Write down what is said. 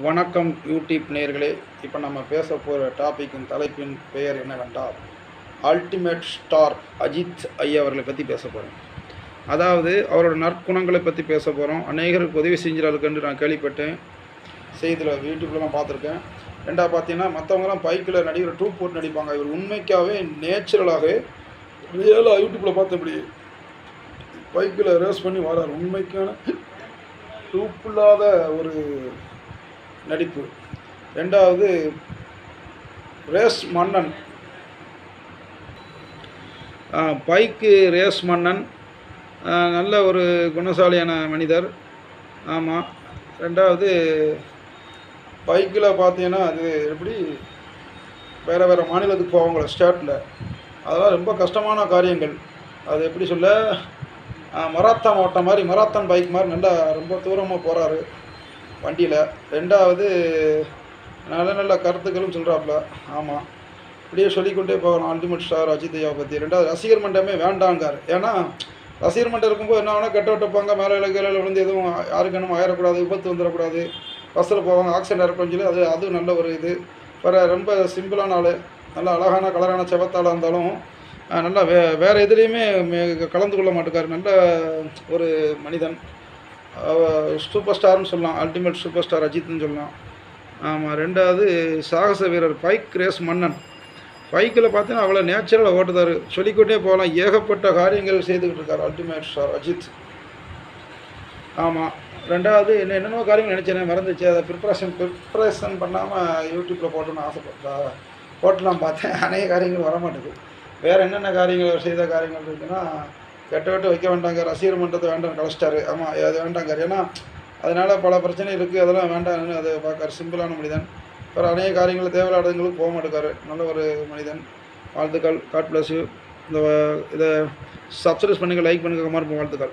வணக்கம் யூடியூப் நேர்களே இப்போ நம்ம பேச போகிற டாப்பிக்கின் தலைப்பின் பெயர் என்னவென்றால் அல்டிமேட் ஸ்டார் அஜித் ஐயா அவர்களை பற்றி பேச போகிறோம் அதாவது அவரோட நற்குணங்களை பற்றி பேச போகிறோம் அநேகருக்கு உதவி செஞ்சுறாருக்குன்னு நான் கேள்விப்பட்டேன். செய்தியில் யூடியூப்லாம் பார்த்துருக்கேன். ரெண்டாக பார்த்தீங்கன்னா மற்றவங்கலாம் பைக்கில் நடிகர் டூப் போட்டு நடிப்பாங்க. இவர் உண்மைக்காகவே நேச்சுரலாகவே ரியலாக யூடியூப்பில் பார்த்தபடி பைக்கில் ரேஸ் பண்ணி வரார் உண்மைக்கான டூப் இல்லாத ஒரு நடிப்பு. ரெண்டாவது ரேஸ் மன்னன். பைக்கு ரேஸ் மன்னன். நல்ல ஒரு குணசாலியான மனிதர். ஆமாம் ரெண்டாவது பைக்கில் பார்த்தீங்கன்னா அது எப்படி வேறு வேறு மாநிலத்துக்கு போவாங்கள ஸ்டேட்டில் அதெல்லாம் ரொம்ப கஷ்டமான காரியங்கள். அது எப்படி சொல்ல மராத்தான் ஓட்ட மாதிரி மராத்தான் பைக் மாதிரி நல்லா ரொம்ப தூரமாக போகிறாரு வண்டியில். ரெண்டாவது நல்ல நல்ல கருத்துக்களும் சொல்கிறாப்புல ஆமாம் இப்படியே சொல்லிக்கொண்டே போகலாம் அல்டிமேட் ஸ்டார் அஜித் ஐயாவை பற்றி ரெண்டாவது ரசிகர் மன்றமே வேண்டாங்கார். ஏன்னா ரசிகர் மன்றம் இருக்கும்போது என்ன வேணால் கெட்ட விட்டுப்பாங்க மேலே இலக்கையில் விழுந்து எதுவும் யாருக்கு என்னமோ ஆயிடக்கூடாது விபத்து வந்துடக்கூடாது. பஸ்ஸில் போவாங்க. ஆக்சிடென்ட் இருக்குன்னு சொல்லி அது அதுவும் நல்ல ஒரு இது. வேறு ரொம்ப சிம்பிளான ஆள். நல்ல அழகான கலரான செவத்தாளாக இருந்தாலும் நல்லா வே வேறு எதுலேயுமே கலந்து கொள்ள மாட்டேக்கார் நல்ல ஒரு மனிதன். சூப்பர் ஸ்டார்னு சொல்லலாம் அல்டிமேட் சூப்பர் ஸ்டார் அஜித்னு சொல்லலாம். ஆமாம் ரெண்டாவது சாகச வீரர் பைக் ரேஸ் மன்னன். பைக்கில் பார்த்தீங்கன்னா அவ்வளோ நேச்சுரலாக ஓட்டுதார். சொல்லிக்கொண்டே போகலாம் ஏகப்பட்ட காரியங்கள் செய்துக்கிட்டு இருக்கார் அல்டிமேட் ஸ்டார் அஜித். ஆமாம் ரெண்டாவது என்ன என்னமோ காரியங்கள் நினச்சேன் மறந்துச்சு. அதை ப்ரிப்ரேஷன் ப்ரிப்ரேஷன் பண்ணாமல் யூடியூப்பில் போட்டோன்னு ஆசைப்பட்டா போட்டலாம் பார்த்தேன். அநேக காரியங்கள் வர மாட்டேங்குது வேறு என்னென்ன காரியங்கள் செய்த காரியங்கள் இருக்குன்னா கெட்ட விட்டு வைக்க வேண்டாங்க ரசிகர் மன்றத்தை வேண்டாம் கழிச்சிட்டாரு ஆமாம் அது வேண்டாங்க ஏன்னா அதனால் பல பிரச்சனை இருக்குது அதெல்லாம் வேண்டாம்னு அதை பார்க்காரு. சிம்பிளான மனிதன். வேறு அநேக காரியங்கள் தேவையில்லாதவங்களுக்கு போக மாட்டேக்காரு. நல்ல ஒரு மனிதன். வாழ்த்துக்கள். காட் பிளஸ் யூ இந்த இதை சப்ஸ்கிரைப் பண்ணுங்கள் லைக் பண்ணுங்கள் கமெண்ட் வாழ்த்துக்கள்.